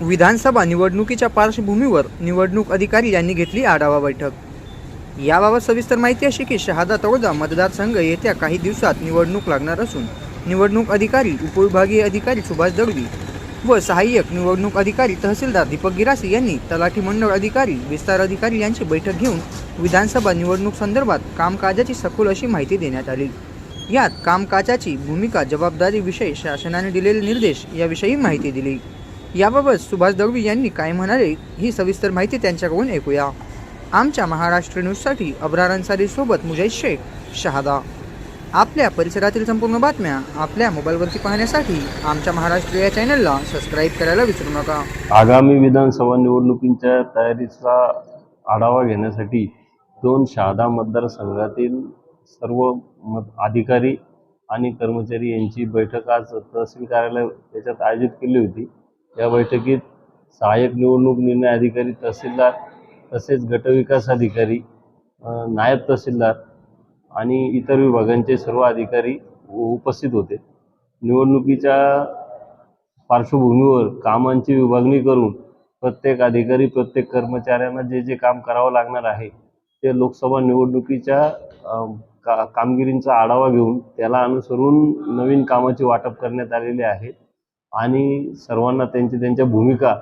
विधानसभा निवडणुकीच्या पार्श्वभूमीवर निवडणूक अधिकारी यांनी घेतली आढावा बैठक. याबाबत सविस्तर माहिती अशी की शहादा तळोदा मतदारसंघ येत्या काही दिवसात निवडणूक लागणार असून निवडणूक अधिकारी उपविभागीय अधिकारी सुभाष दळवी व सहाय्यक निवडणूक अधिकारी तहसीलदार दीपक गिरासे यांनी तलाठी मंडळ अधिकारी विस्तार अधिकारी यांची बैठक घेऊन विधानसभा निवडणूक संदर्भात कामकाजाची सखोल अशी माहिती देण्यात आली. यात कामकाजाची भूमिका जबाबदारी विषय शासनाने दिलेले निर्देश याविषयी माहिती दिली. याबाबत सुभाष दळवी यांनी काय म्हणाले ही सविस्तर माहिती त्यांच्याकडून ऐकूया. आमच्या महाराष्ट्र न्यूजसाठी अब्रार अन्सारी सोबत मुजैद शेख शहादा. आपल्या परिसरातील संपूर्ण बातम्या आपल्या मोबाईलवरती पाहण्यासाठी आमच्या महाराष्ट्र या चॅनलला सबस्क्राईब करायला विसरू नका. आगामी विधानसभा निवडणुकींच्या तयारीचा आढावा घेण्यासाठी दोन शहादा मतदारसंघातील सर्व मत अधिकारी आणि कर्मचारी यांची बैठक आज तहसील कार्यालय याच्यात आयोजित केली होती. या बैठकीत सहाय्यक निवडणूक निर्णय अधिकारी तहसीलदार तसेच गटविकास अधिकारी नायब तहसीलदार आणि इतर विभागांचे सर्व अधिकारी उपस्थित होते. निवडणुकीच्या पार्श्वभूमीवर कामांची विभागणी करून प्रत्येक अधिकारी प्रत्येक कर्मचाऱ्यांना जे जे काम करावं लागणार आहे ते लोकसभा निवडणुकीच्या का कामगिरींचा आढावा घेऊन त्याला अनुसरून नवीन कामाची वाटप करण्यात आलेले आहे आणि सर्वांना त्यांची त्यांच्या भूमिका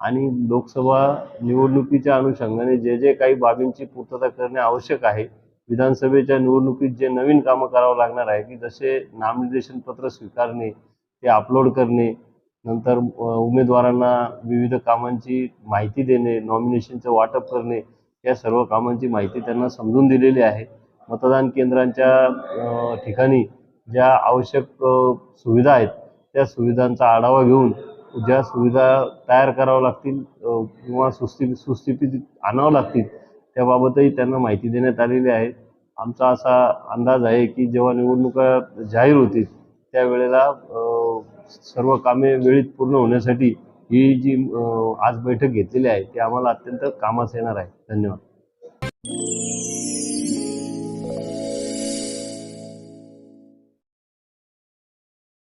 आणि लोकसभा निवडणुकीच्या अनुषंगाने जे जे काही बाबींची पूर्तता करणे आवश्यक आहे विधानसभेच्या निवडणुकीत जे नवीन कामं करावं लागणार आहे की जसे नामनिर्देशन पत्र स्वीकारणे ते अपलोड करणे नंतर उमेदवारांना विविध कामांची माहिती देणे नॉमिनेशनचं वाटप करणे या सर्व कामांची माहिती त्यांना समजून दिलेली आहे. मतदान केंद्रांच्या ठिकाणी ज्या आवश्यक सुविधा आहेत त्या सुविधांचा आढावा घेऊन ज्या सुविधा तयार कराव्या लागतील किंवा सुस्थि सुस्थितीत आणावं लागतील त्याबाबतही त्यांना माहिती देण्यात आलेली आहे. आमचा असा अंदाज आहे की जेव्हा निवडणुका जाहीर होतील त्यावेळेला सर्व कामे वेळीत पूर्ण होण्यासाठी ही जी आज बैठक घेतलेली आहे ती आम्हाला अत्यंत कामास येणार आहे. धन्यवाद.